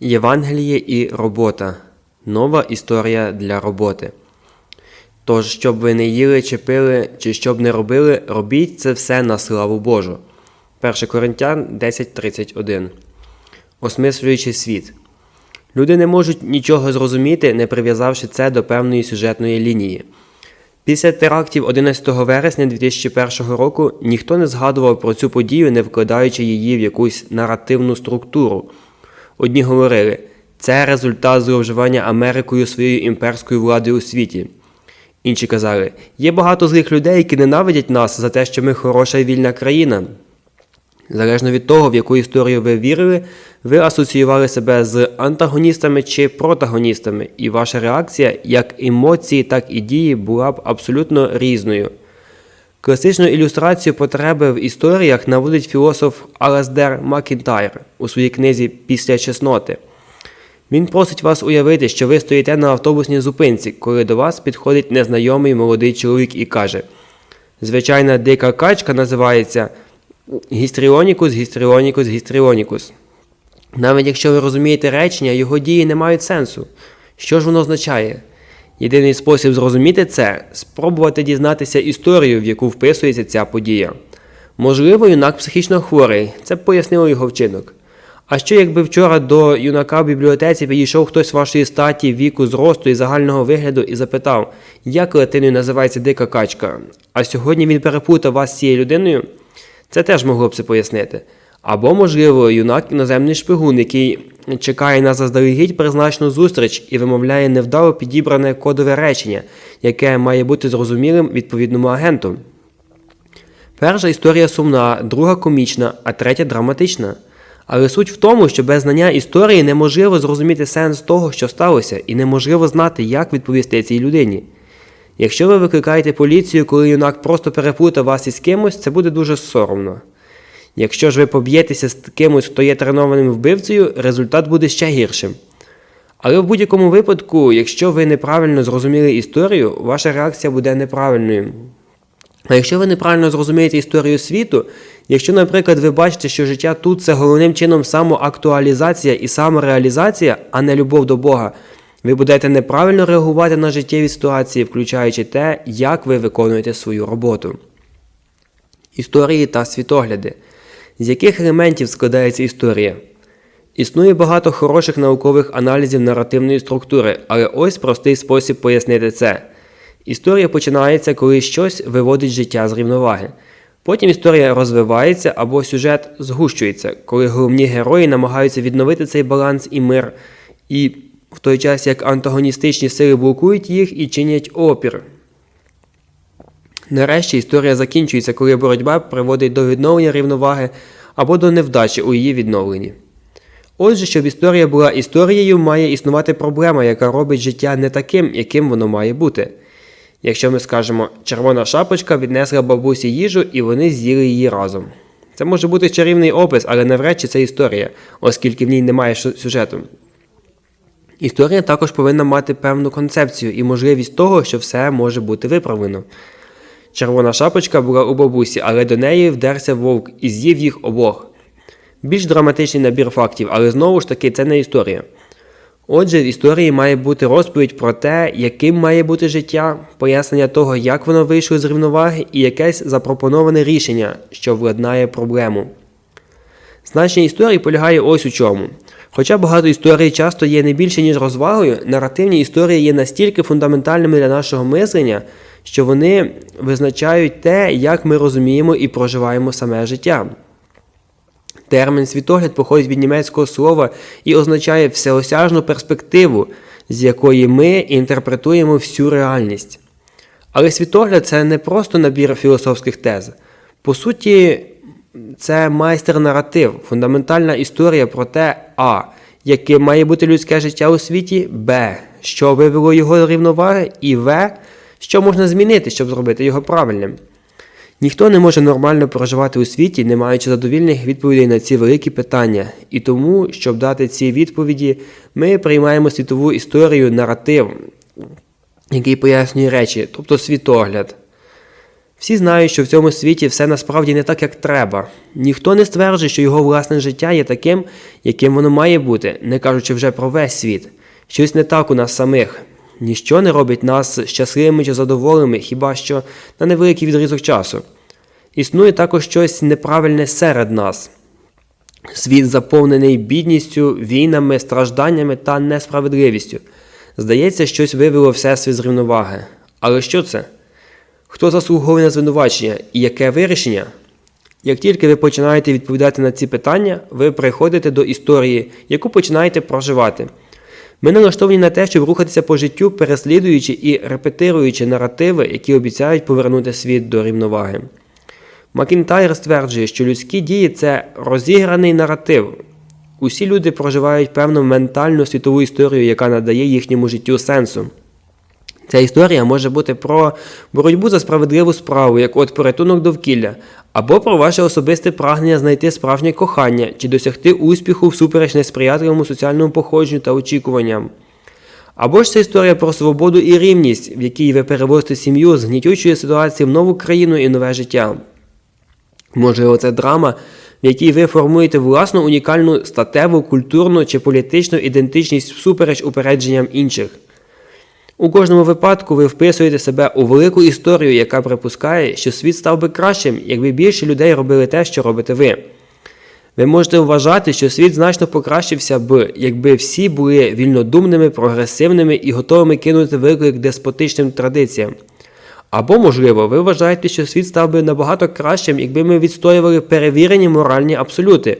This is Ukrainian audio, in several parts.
Євангеліє і робота. Нова історія для роботи. Тож, щоб ви не їли чи пили, чи щоб не робили, робіть це все на славу Божу. 1 Коринтян 10.31. Осмислюючи світ. Люди не можуть нічого зрозуміти, не прив'язавши це до певної сюжетної лінії. Після терактів 11 вересня 2001 року ніхто не згадував про цю подію, не вкладаючи її в якусь наративну структуру. Одні говорили, це результат зловживання Америкою своєю імперською владою у світі. Інші казали, є багато злих людей, які ненавидять нас за те, що ми хороша і вільна країна. Залежно від того, в яку історію ви вірили, ви асоціювали себе з антагоністами чи протагоністами, і ваша реакція, як емоції, так і дії, була б абсолютно різною. Класичну ілюстрацію потреби в історіях наводить філософ Алаздер Макінтайр у своїй книзі Після чесноти. Він просить вас уявити, що ви стоїте на автобусній зупинці, коли до вас підходить незнайомий молодий чоловік і каже: Звичайна дика качка називається гістріонікус, гістріонікус, гістріонікус. Навіть якщо ви розумієте речення, його дії не мають сенсу. Що ж воно означає? Єдиний спосіб зрозуміти це спробувати дізнатися історію, в яку вписується ця подія. Можливо, юнак психічно хворий, це б пояснило його вчинок. А що якби вчора до юнака в бібліотеці підійшов хтось вашої статі, віку, зросту і загального вигляду і запитав, як латиною називається дика качка, а сьогодні він перепутав вас з цією людиною? Це теж могло б це пояснити. Або, можливо, юнак іноземний шпигун, який чекає на заздалегідь призначену зустріч і вимовляє невдало підібране кодове речення, яке має бути зрозумілим відповідному агенту. Перша історія сумна, друга комічна, а третя драматична. Але суть в тому, що без знання історії неможливо зрозуміти сенс того, що сталося, і неможливо знати, як відповісти цій людині. Якщо ви викликаєте поліцію, коли юнак просто переплутав вас із кимось, це буде дуже соромно. Якщо ж ви поб'єтеся з кимось, хто є тренованим вбивцею, результат буде ще гіршим. Але в будь-якому випадку, якщо ви неправильно зрозуміли історію, ваша реакція буде неправильною. А якщо ви неправильно зрозумієте історію світу, якщо, наприклад, ви бачите, що життя тут це головним чином самоактуалізація і самореалізація, а не любов до Бога, ви будете неправильно реагувати на життєві ситуації, включаючи те, як ви виконуєте свою роботу. Історії та світогляди. З яких елементів складається історія? Існує багато хороших наукових аналізів наративної структури, але ось простий спосіб пояснити це. Історія починається, коли щось виводить життя з рівноваги. Потім історія розвивається або сюжет згущується, коли головні герої намагаються відновити цей баланс і мир, і в той час як антагоністичні сили блокують їх і чинять опір. Нарешті історія закінчується, коли боротьба приводить до відновлення рівноваги або до невдачі у її відновленні. Отже, щоб історія була історією, має існувати проблема, яка робить життя не таким, яким воно має бути. Якщо ми скажемо, червона шапочка віднесла бабусі їжу і вони з'їли її разом. Це може бути чарівний опис, але навряд чи це історія, оскільки в ній немає сюжету. Історія також повинна мати певну концепцію і можливість того, що все може бути виправлено. Червона шапочка була у бабусі, але до неї вдерся вовк і з'їв їх обох. Більш драматичний набір фактів, але знову ж таки це не історія. Отже, в історії має бути розповідь про те, яким має бути життя, пояснення того, як воно вийшло з рівноваги, і якесь запропоноване рішення, що владнає проблему. Значення історії полягає ось у чому. Хоча багато історій часто є не більше, ніж розвагою, наративні історії є настільки фундаментальними для нашого мислення, що вони визначають те, як ми розуміємо і проживаємо саме життя. Термін світогляд походить від німецького слова і означає всеосяжну перспективу, з якої ми інтерпретуємо всю реальність. Але світогляд це не просто набір філософських тез. По суті, це майстер-наратив, фундаментальна історія про те, а. Яким має бути людське життя у світі, Б. Що вивело його до рівноваги, і В. Що можна змінити, щоб зробити його правильним. Ніхто не може нормально проживати у світі, не маючи задовільних відповідей на ці великі питання. І тому, щоб дати ці відповіді, ми приймаємо світову історію, наратив, який пояснює речі, тобто світогляд. Всі знають, що в цьому світі все насправді не так, як треба. Ніхто не стверджує, що його власне життя є таким, яким воно має бути, не кажучи вже про весь світ. Щось не так у нас самих. Ніщо не робить нас щасливими чи задоволеними, хіба що на невеликий відрізок часу. Існує також щось неправильне серед нас. Світ заповнений бідністю, війнами, стражданнями та несправедливістю. Здається, щось вивело всесвіт з рівноваги. Але що це? Хто заслуговує на звинувачення і яке вирішення? Як тільки ви починаєте відповідати на ці питання, ви приходите до історії, яку починаєте проживати. Ми налаштовані на те, щоб рухатися по життю, переслідуючи і репетируючи наративи, які обіцяють повернути світ до рівноваги. Макінтайр стверджує, що людські дії це розіграний наратив. Усі люди проживають певну ментальну світову історію, яка надає їхньому життю сенсу. Ця історія може бути про боротьбу за справедливу справу, як от порятунок довкілля, або про ваше особисте прагнення знайти справжнє кохання чи досягти успіху всупереч несприятливому соціальному походженню та очікуванням. Або ж це історія про свободу і рівність, в якій ви перевозите сім'ю з гнітючої ситуації в нову країну і нове життя. Можливо, це драма, в якій ви формуєте власну унікальну статеву, культурну чи політичну ідентичність всупереч упередженням інших. У кожному випадку ви вписуєте себе у велику історію, яка припускає, що світ став би кращим, якби більше людей робили те, що робите ви. Ви можете вважати, що світ значно покращився б, якби всі були вільнодумними, прогресивними і готовими кинути виклик деспотичним традиціям. Або, можливо, ви вважаєте, що світ став би набагато кращим, якби ми відстоювали перевірені моральні абсолюти.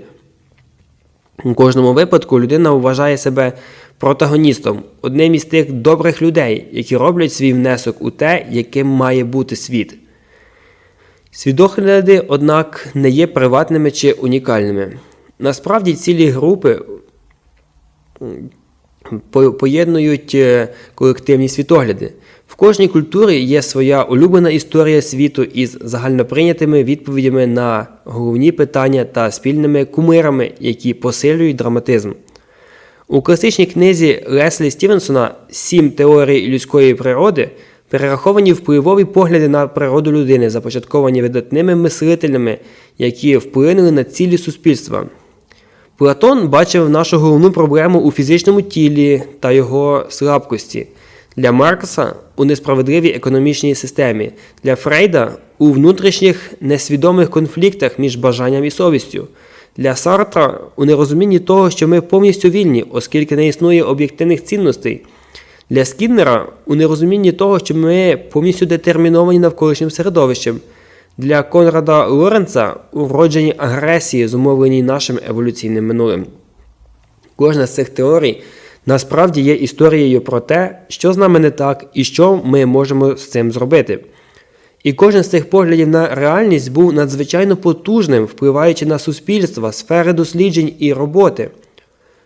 У кожному випадку людина вважає себе протагоністом, одним із тих добрих людей, які роблять свій внесок у те, яким має бути світ. Свідогляди, однак, не є приватними чи унікальними. Насправді цілі групи поєднують е, колективні світогляди. В кожній культурі є своя улюблена історія світу із загальноприйнятими відповідями на головні питання та спільними кумирами, які посилюють драматизм. У класичній книзі Леслі Стівенсона Сім теорій людської природи перераховані впливові погляди на природу людини, започатковані видатними мислителями, які вплинули на цілі суспільства. Платон бачив нашу головну проблему у фізичному тілі та його слабкості. Для Маркса у несправедливій економічній системі, для Фрейда у внутрішніх несвідомих конфліктах між бажанням і совістю, для Сартра у нерозумінні того, що ми повністю вільні, оскільки не існує об'єктивних цінностей. Для Скіннера у нерозумінні того, що ми повністю детерміновані навколишнім середовищем. Для Конрада Лоренца у вродженій агресії, зумовленій нашим еволюційним минулим. Кожна з цих теорій насправді є історією про те, що з нами не так і що ми можемо з цим зробити. І кожен з цих поглядів на реальність був надзвичайно потужним, впливаючи на суспільства, сфери досліджень і роботи.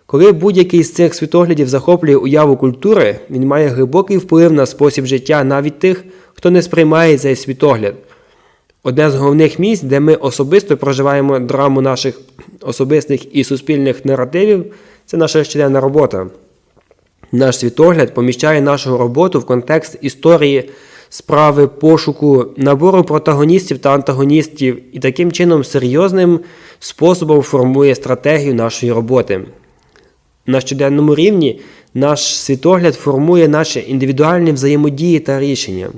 Коли будь-який з цих світоглядів захоплює уяву культури, він має глибокий вплив на спосіб життя навіть тих, хто не сприймає цей світогляд. Одне з головних місць, де ми особисто проживаємо драму наших особистих і суспільних наративів, це наша щоденна робота. Наш світогляд поміщає нашу роботу в контекст історії, справи, пошуку, набору протагоністів та антагоністів і таким чином серйозним способом формує стратегію нашої роботи. На щоденному рівні наш світогляд формує наші індивідуальні взаємодії та рішення.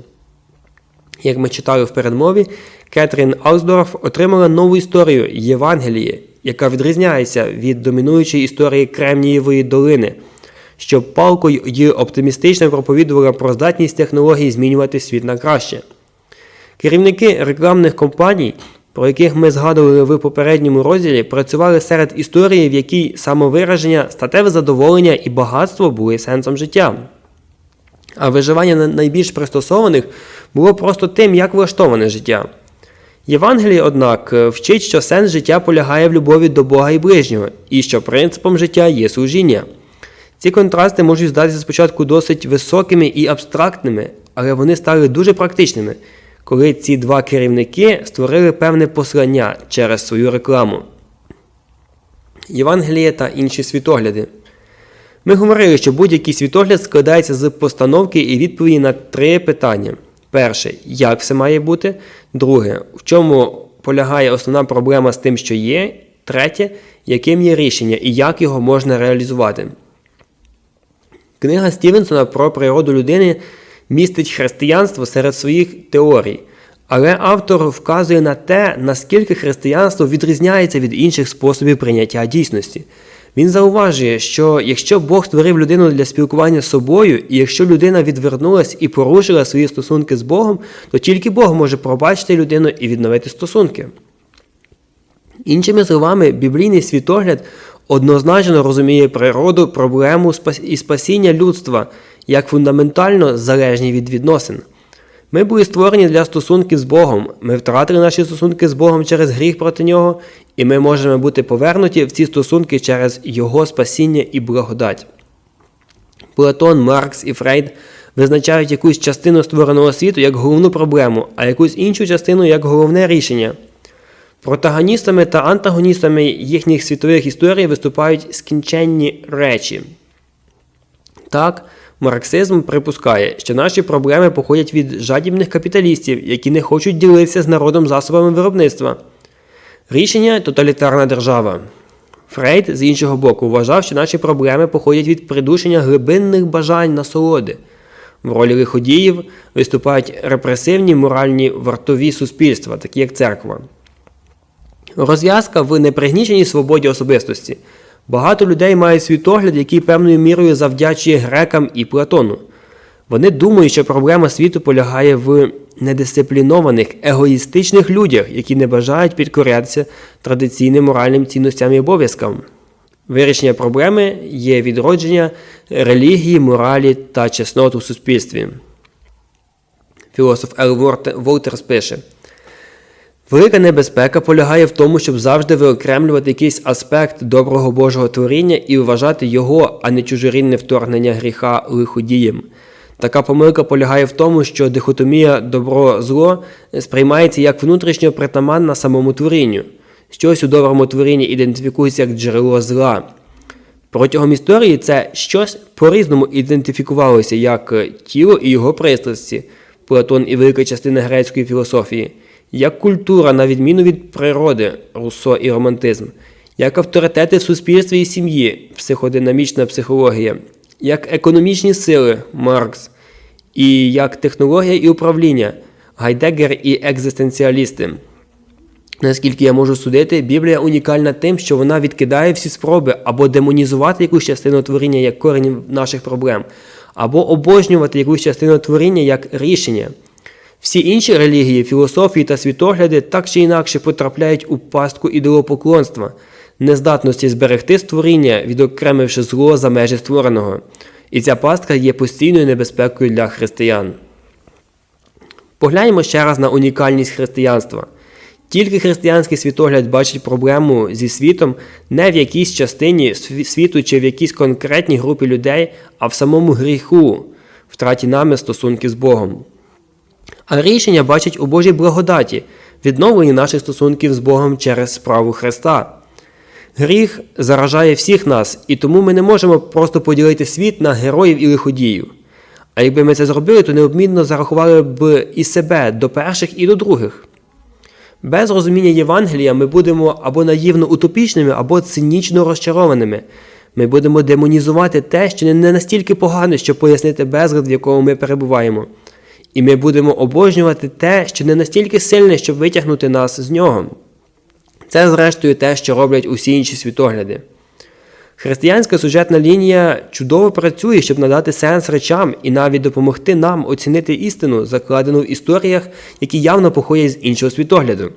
Як ми читали в передмові, Кетрін Аусдорф отримала нову історію Євангелії, яка відрізняється від домінуючої історії Кремнієвої долини, що палкою і оптимістично проповідувала про здатність технологій змінювати світ на краще. Керівники рекламних компаній, про яких ми згадували в попередньому розділі, працювали серед історії, в якій самовираження, статеве задоволення і багатство були сенсом життя. А виживання найбільш пристосованих було просто тим, як влаштоване життя. Євангеліє, однак, вчить, що сенс життя полягає в любові до Бога і ближнього, і що принципом життя є служіння. Ці контрасти можуть здатися спочатку досить високими і абстрактними, але вони стали дуже практичними, коли ці два керівники створили певне послання через свою рекламу. Євангеліє та інші світогляди. Ми говорили, що будь-який світогляд складається з постановки і відповіді на три питання. Перше, як все має бути. Друге, в чому полягає основна проблема з тим, що є. Третє, яким є рішення і як його можна реалізувати. Книга Стівенсона про природу людини містить християнство серед своїх теорій, але автор вказує на те, наскільки християнство відрізняється від інших способів прийняття дійсності. Він зауважує, що якщо Бог створив людину для спілкування з собою, і якщо людина відвернулась і порушила свої стосунки з Богом, то тільки Бог може пробачити людину і відновити стосунки. Іншими словами, біблійний світогляд однозначно розуміє природу, проблему і спасіння людства як фундаментально залежні від відносин. Ми були створені для стосунків з Богом, ми втратили наші стосунки з Богом через гріх проти Нього, і ми можемо бути повернуті в ці стосунки через Його спасіння і благодать. Платон, Маркс і Фрейд визначають якусь частину створеного світу як головну проблему, а якусь іншу частину як головне рішення. Протагоністами та антагоністами їхніх світових історій виступають скінченні речі. Так, марксизм припускає, що наші проблеми походять від жадібних капіталістів, які не хочуть ділитися з народом засобами виробництва. Рішення тоталітарна держава. Фрейд, з іншого боку, вважав, що наші проблеми походять від придушення глибинних бажань насолоди. В ролі лиходіїв виступають репресивні моральні вартові суспільства, такі як церква. Розв'язка в непригніченій свободі особистості. Багато людей мають світогляд, який певною мірою завдячує грекам і Платону. Вони думають, що проблема світу полягає в недисциплінованих, егоїстичних людях, які не бажають підкорятися традиційним моральним цінностям і обов'язкам. Вирішення проблеми є відродження релігії, моралі та чеснот у суспільстві. Філософ Ел Волтерс пише. Велика небезпека полягає в тому, щоб завжди виокремлювати якийсь аспект доброго Божого творіння і вважати його, а не чужорінне вторгнення гріха лиходієм. Така помилка полягає в тому, що дихотомія добро-зло сприймається як внутрішньо притаманна самому творінню. Щось у доброму творінні ідентифікується як джерело зла. Протягом історії це щось по-різному ідентифікувалося як тіло і його пристрасті, Платон і велика частина грецької філософії як культура, на відміну від природи, Руссо і романтизм, як авторитети в суспільстві і сім'ї, психодинамічна психологія, як економічні сили Маркс, і як технологія і управління, Гайдегер і екзистенціалісти. Наскільки я можу судити, Біблія унікальна тим, що вона відкидає всі спроби або демонізувати якусь частину творіння як корінь наших проблем, або обожнювати якусь частину творіння як рішення. Всі інші релігії, філософії та світогляди так чи інакше потрапляють у пастку ідолопоклонства, нездатності зберегти створіння, відокремивши зло за межі створеного. І ця пастка є постійною небезпекою для християн. Погляньмо ще раз на унікальність християнства. Тільки християнський світогляд бачить проблему зі світом не в якійсь частині світу чи в якійсь конкретній групі людей, а в самому гріху, втраті нами стосунки з Богом. А рішення бачить у Божій благодаті, відновленні наших стосунків з Богом через справу Христа. Гріх заражає всіх нас, і тому ми не можемо просто поділити світ на героїв і лиходіїв. А якби ми це зробили, то необмінно зарахували б і себе до перших і до других. Без розуміння Євангелія ми будемо або наївно утопічними, або цинічно розчарованими. Ми будемо демонізувати те, що не настільки погане, щоб пояснити безлад, в якому ми перебуваємо. І ми будемо обожнювати те, що не настільки сильне, щоб витягнути нас з нього. Це, зрештою, те, що роблять усі інші світогляди. Християнська сюжетна лінія чудово працює, щоб надати сенс речам і навіть допомогти нам оцінити істину, закладену в історіях, які явно походять з іншого світогляду.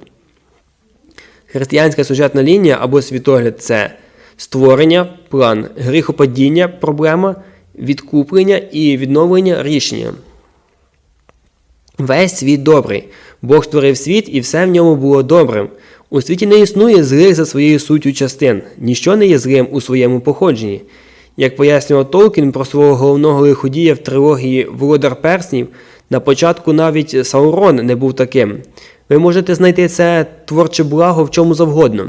Християнська сюжетна лінія або світогляд це створення, план, гріхопадіння, проблема, відкуплення і відновлення рішення. Весь світ добрий. Бог створив світ і все в ньому було добрим. У світі не існує злих за своєю суттю частин, ніщо не є злим у своєму походженні. Як пояснював Толкін про свого головного лиходія в трилогії Володар Перснів, на початку навіть Саурон не був таким. Ви можете знайти це творче благо в чому завгодно.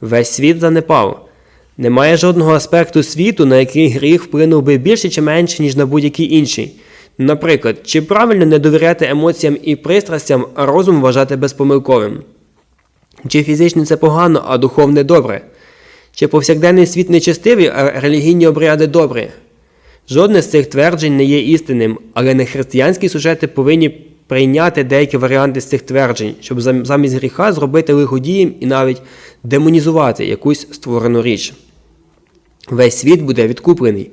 Весь світ занепав. Немає жодного аспекту світу, на який гріх вплинув би більше чи менше, ніж на будь-який інший. Наприклад, чи правильно не довіряти емоціям і пристрастям, а розум вважати безпомилковим? Чи фізично це погано, а духовне добре? Чи повсякденний світ нечестивий, а релігійні обряди добрі? Жодне з цих тверджень не є істинним, але нехристиянські сюжети повинні прийняти деякі варіанти з цих тверджень, щоб замість гріха зробити лиходієм і навіть демонізувати якусь створену річ. Весь світ буде відкуплений.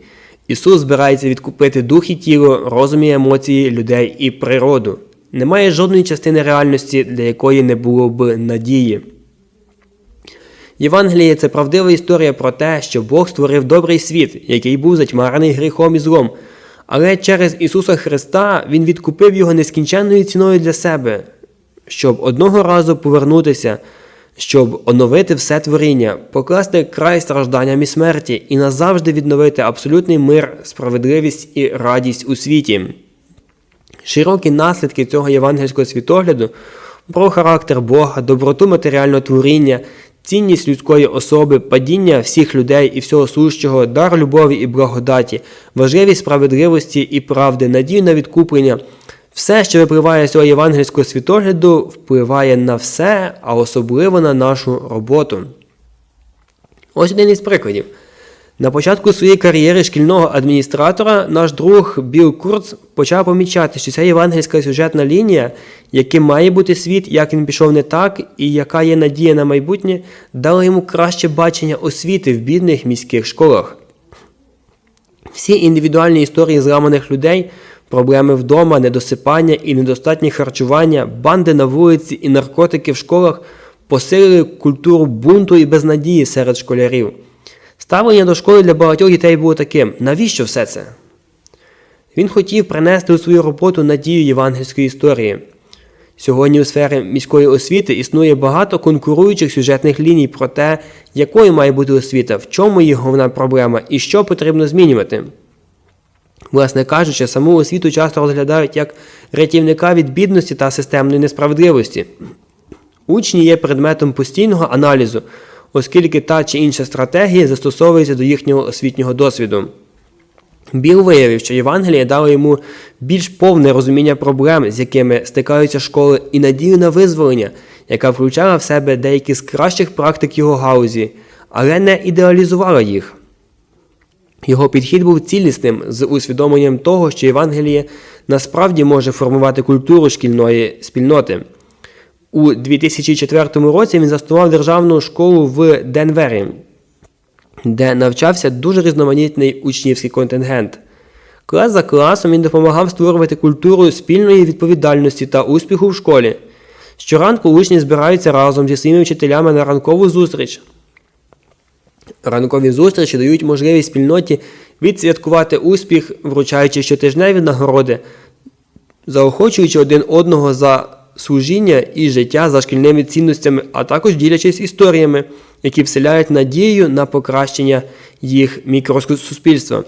Ісус збирається відкупити дух і тіло, розум і емоції людей і природу. Немає жодної частини реальності, для якої не було б надії. Євангеліє це правдива історія про те, що Бог створив добрий світ, який був затьмарений гріхом і злом. Але через Ісуса Христа Він відкупив його нескінченною ціною для себе, щоб одного разу повернутися, щоб оновити все творіння, покласти край стражданням і смерті і назавжди відновити абсолютний мир, справедливість і радість у світі. Широкі наслідки цього євангельського світогляду про характер Бога, доброту матеріального творіння, цінність людської особи, падіння всіх людей і всього сущого, дар любові і благодаті, важливість справедливості і правди, надію на відкуплення. Все, що випливає з цього євангельського світогляду, впливає на все, а особливо на нашу роботу. Ось один із прикладів. На початку своєї кар'єри шкільного адміністратора наш друг Біл Курц почав помічати, що ця євангельська сюжетна лінія, яким має бути світ, як він пішов не так, і яка є надія на майбутнє, дала йому краще бачення освіти в бідних міських школах. Всі індивідуальні історії зламаних людей, проблеми вдома, недосипання і недостатнє харчування, банди на вулиці і наркотики в школах посилили культуру бунту і безнадії серед школярів. Ставлення до школи для багатьох дітей було таким: навіщо все це? Він хотів принести у свою роботу надію євангельської історії. Сьогодні у сфері міської освіти існує багато конкуруючих сюжетних ліній про те, якою має бути освіта, в чому її головна проблема і що потрібно змінювати. Власне кажучи, саму освіту часто розглядають як рятівника від бідності та системної несправедливості. Учні є предметом постійного аналізу, оскільки та чи інша стратегія застосовується до їхнього освітнього досвіду. Біл виявив, що Євангеліє дало йому більш повне розуміння проблем, з якими стикаються школи, і надію на визволення, яка включала в себе деякі з кращих практик його гаузі, але не ідеалізувала їх. Його підхід був цілісним з усвідомленням того, що Євангеліє насправді може формувати культуру шкільної спільноти. У 2004 році він заснував державну школу в Денвері, де навчався дуже різноманітний учнівський контингент. Клас за класом він допомагав створювати культуру спільної відповідальності та успіху в школі. Щоранку учні збираються разом зі своїми вчителями на ранкову зустріч. Ранкові зустрічі дають можливість спільноті відсвяткувати успіх, вручаючи щотижневі нагороди, заохочуючи один одного за служіння і життя за шкільними цінностями, а також ділячись історіями, які вселяють надію на покращення їх мікросуспільства.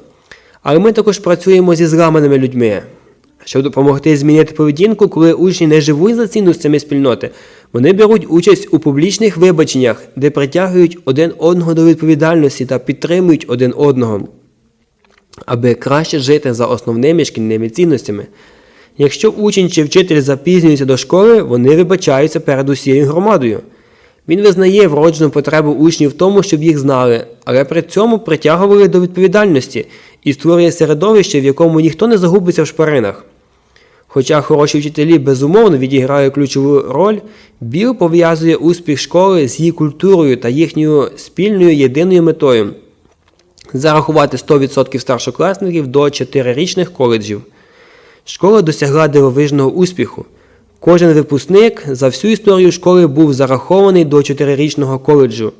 Але ми також працюємо зі зламаними людьми, щоб допомогти змінити поведінку, коли учні не живуть за цінностями спільноти. Вони беруть участь у публічних вибаченнях, де притягують один одного до відповідальності та підтримують один одного, аби краще жити за основними шкільними цінностями. Якщо учень чи вчитель запізнюється до школи, вони вибачаються перед усією громадою. Він визнає вроджену потребу учнів в тому, щоб їх знали, але при цьому притягували до відповідальності і створює середовище, в якому ніхто не загубиться в шпаринах. Хоча хороші вчителі безумовно відіграють ключову роль, Біл пов'язує успіх школи з її культурою та їхньою спільною єдиною метою зарахувати 100% старшокласників до 4-річних коледжів. Школа досягла дивовижного успіху. Кожен випускник за всю історію школи був зарахований до 4-річного коледжу.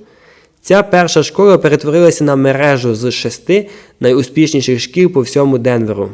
Ця перша школа перетворилася на мережу з шести найуспішніших шкіл по всьому Денверу.